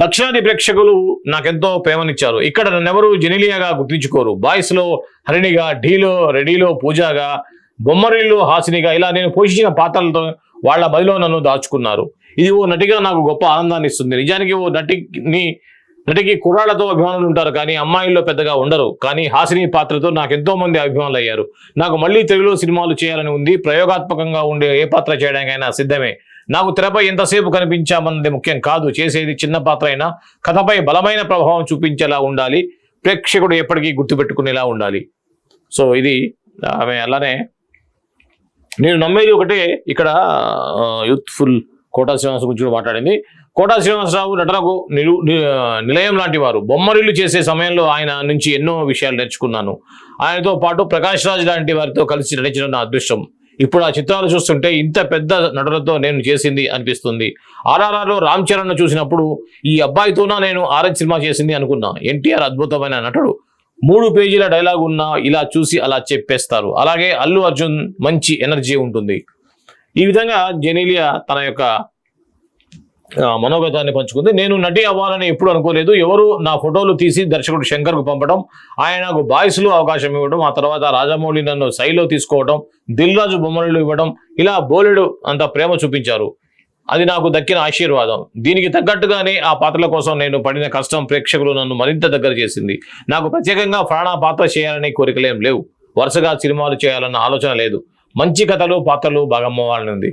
దక్షిణాది ప్రేక్షకులు నాకెంతో ప్రేమనిచ్చారు. ఇక్కడ నన్నెవరూ జెనిలియాగా గుర్తించుకోరు. బాయ్స్లో హరిణిగా ఢీలో రెడీలో పూజాగా బొమ్మరిలో హాసినిగా ఇలా నేను పోషించిన పాత్రలతో వాళ్ళ బదిలో నన్ను దాచుకున్నారు. ఇది ఓ నటిగా నాకు గొప్ప ఆనందాన్ని ఇస్తుంది. నిజానికి ఓ నటిని నటికి కుర్రాళ్ళతో అభిమానులు ఉంటారు కానీ అమ్మాయిల్లో పెద్దగా ఉండరు. కానీ హాసిని పాత్రతో నాకు ఎంతో మంది అభిమానులు అయ్యారు నాకు మళ్ళీ తెలుగులో సినిమాలు చేయాలని ఉంది. ప్రయోగాత్మకంగా ఉండే ఏ పాత్ర చేయడానికైనా సిద్ధమే. నాకు తెరపై ఎంతసేపు కనిపించామన్నది ముఖ్యం కాదు. చేసేది చిన్న పాత్ర అయినా కథపై బలమైన ప్రభావం చూపించేలా ఉండాలి. ప్రేక్షకుడు ఎప్పటికీ గుర్తుపెట్టుకునేలా ఉండాలి. సో ఇది ఆమె అలానే నేను నమ్మేది ఒకటే ఇక్కడ యూత్ఫుల్ కోటా శ్రీనివాస గురించి మాట్లాడింది. కోటా శ్రీనివాసరావు నటనకు నిలు ని- నిలయం లాంటి వారు. బొమ్మరిల్లు చేసే సమయంలో ఆయన నుంచి ఎన్నో విషయాలు నేర్చుకున్నాను. ఆయనతో పాటు ప్రకాష్ రాజ్ లాంటి వారితో కలిసి నటించడం నా అదృష్టం. ఇప్పుడు ఆ చిత్రాలు చూస్తుంటే ఇంత పెద్ద నటులతో నేను చేసింది అనిపిస్తుంది. ఆర్ఆర్ఆర్లో రామ్ చరణ్ చూసినప్పుడు ఈ అబ్బాయితోనా నేను ఆరెంజ్ సినిమా చేసింది అనుకున్నా. ఎన్టీఆర్ అద్భుతమైన నటుడు. మూడు పేజీల డైలాగ్ ఉన్నా ఇలా చూసి అలా చెప్పేస్తారు. అలాగే అల్లు అర్జున్ మంచి ఎనర్జీ ఉంటుంది. ఈ విధంగా జెనీలియా తన యొక్క మనోగతాన్ని పంచుకుంది. నేను నటి అవ్వాలని ఎప్పుడు అనుకోలేదు. ఎవరు నా ఫోటోలు తీసి దర్శకుడు శంకర్కు పంపడం ఆయనకు బాయ్స్లో అవకాశం ఇవ్వడం ఆ తర్వాత రాజమౌళి నన్ను శైలో తీసుకోవడం దిల్ రాజు బొమ్మలు ఇవ్వడం ఇలా బోలెడు అంత ప్రేమ చూపించారు. అది నాకు దక్కిన ఆశీర్వాదం. దీనికి తగ్గట్టుగానే ఆ పాత్రల కోసం నేను పడిన కష్టం ప్రేక్షకులు నన్ను మరింత దగ్గర చేసింది. నాకు ప్రత్యేకంగా ప్రాణ పాత్ర చేయాలనే కోరికలేం లేవు. వరుసగా సినిమాలు చేయాలన్న ఆలోచన లేదు. మంచి కథలు పాత్రలు బాగా ఉంది